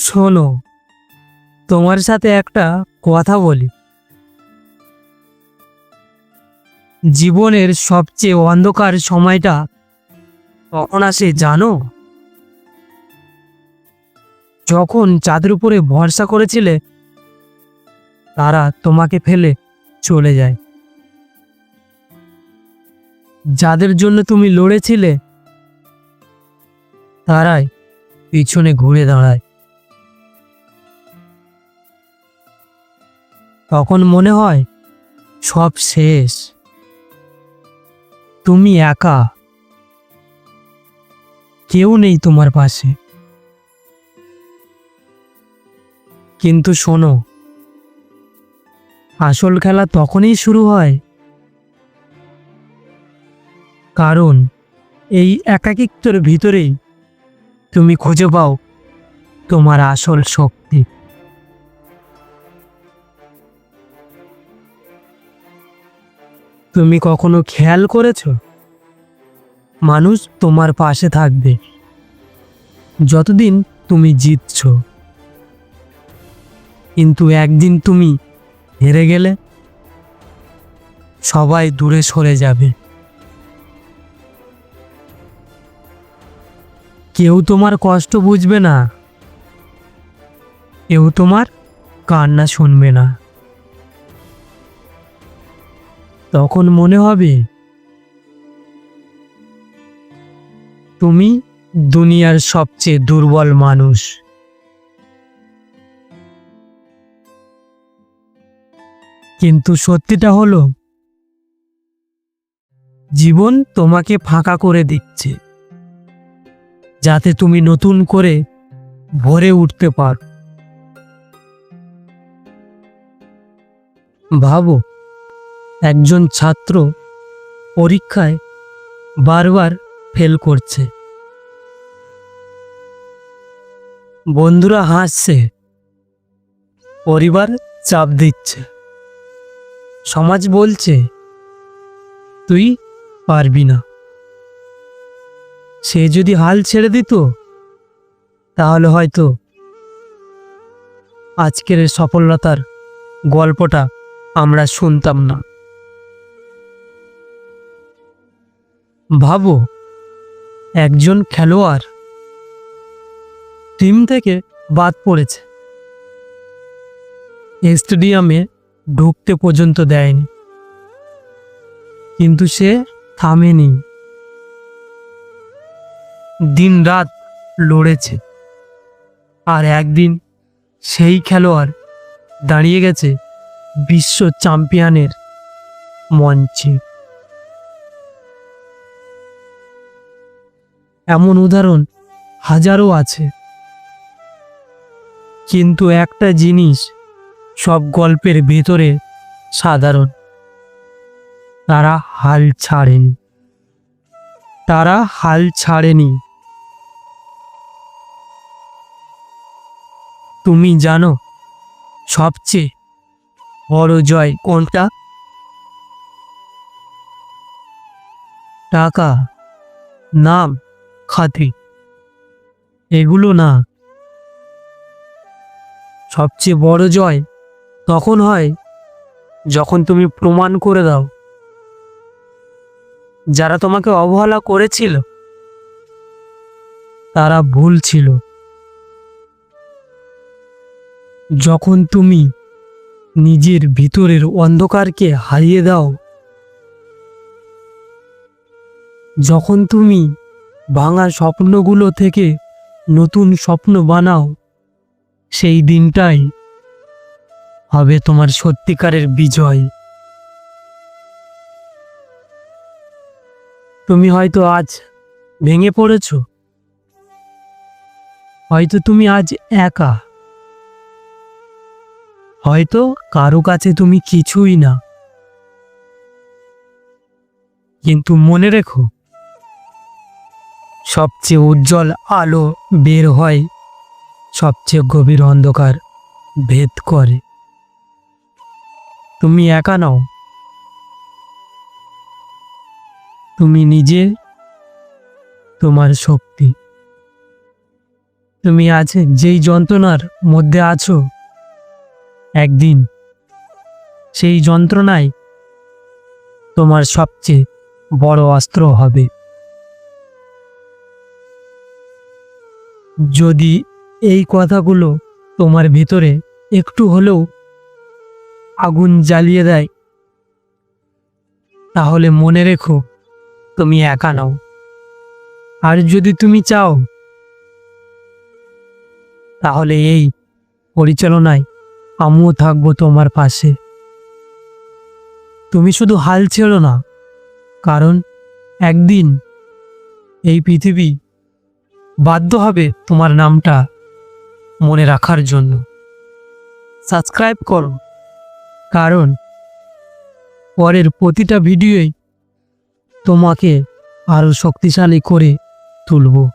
শোনো, তোমার সাথে একটা কথা বলি। জীবনের সবচেয়ে অন্ধকার সময়টা কখন আসে জানো? যখন চাঁদের উপরে ভরসা করেছিলে, তারা তোমাকে ফেলে চলে যায়। যাদের জন্য তুমি লড়েছিলে, তারাই পিছনে ঘুরে দাঁড়ায়। তখন মনে হয় সব শেষ। তুমি একা। কেউ নেই তোমার পাশে। কিন্তু শোনো, আসল খেলা তখনই শুরু হয় কারণ এই একাকিত্বর ভিতরেই তুমি খুঁজে পাও তোমার আসল শক্তি। তুমি কখনো খেয়াল করেছ? মানুষ তোমার পাশে থাকবে। যতদিন তুমি জিতছ। কিন্তু একদিন তুমি হেরে গেলে সবাই দূরে সরে যাবে। কেউ তোমার কষ্ট বুঝবে না। কেউ তোমার কান্না শুনবে না। তখন মনে হবে, তুমি দুনিয়ার সবচেয়ে দুর্বল মানুষ। কিন্তু সত্যিটা হলো, জীবন তোমাকে ফাঁকা করে দিচ্ছে, যাতে তুমি নতুন করে ভরে উঠতে পারো। ভাবো একজন ছাত্র পরীক্ষায় বারবার ফেল করছে। বন্ধুরা হাসছে, পরিবার চাপ দিচ্ছে। সমাজ বলছে, তুই পারবি না। সে যদি হাল ছেড়ে দিত, তাহলে হয়তো আজকের সফলতার গল্পটা আমরা শুনতাম না। ভাবো, একজন খেলোয়াড়। টিম থেকে বাদ পড়েছে। স্টেডিয়ামে ঢুকতে পর্যন্ত দেয়নি। কিন্তু সে থামেনি। দিন রাত লড়েছে। আর একদিন সেই খেলোয়াড় দাঁড়িয়ে গেছে বিশ্ব চ্যাম্পিয়নের মঞ্চে। এমন উদাহরণ হাজারো আছে। কিন্তু একটা জিনিস সব গল্পের ভেতরে সাধারণ। তারা হাল ছাড়েনি। তারা হাল ছাড়েনি। তুমি জানো সবচেয়ে বড় জয় কোনটা? টাকা, নাম খাতি এগুলো না। সবচেয়ে বড় জয় তখন হয় যখন তুমি প্রমাণ করে দাও। যারা তোমাকে অবহেলা করেছিল, তারা ভুল ছিল। যখন তুমি নিজের ভিতরের অন্ধকারকে হারিয়ে দাও, যখন তুমি ভাঙা স্বপ্নগুলো থেকে নতুন স্বপ্ন বানাও। সেই দিনটাই হবে তোমার সত্যিকারের বিজয়। তুমি হয়তো আজ ভেঙে পড়েছ। হয়তো তুমি আজ একা। হয়তো কারও কাছে তুমি কিছুই না। কিন্তু মনে রেখো সবচেয়ে উজ্জ্বল আলো বের হয়, সবচেয়ে গভীর অন্ধকার ভেদ করে। তুমি একা নাও। তুমি নিজে, তোমার শক্তি। তুমি আজ যেই যন্ত্রণার মধ্যে আছো, একদিন সেই যন্ত্রণাই তোমার সবচেয়ে বড় অস্ত্র হবে। যদি এই কথাগুলো তোমার ভিতরে একটু হলেও আগুন জ্বালিয়ে দেয়, তাহলে মনে রেখো তুমি একা নাও। আর যদি তুমি চাও, তাহলে এই পরিচালনায় আমিও থাকব তোমার পাশে। তুমি শুধু হাল ছেড়ো না, কারণ একদিন এই পৃথিবী বাধ্য হবে তোমার নামটা মনে রাখার জন্য। সাবস্ক্রাইব করো। কারণ পরের প্রতিটা ভিডিওই তোমাকে আরও শক্তিশালী করে তুলব।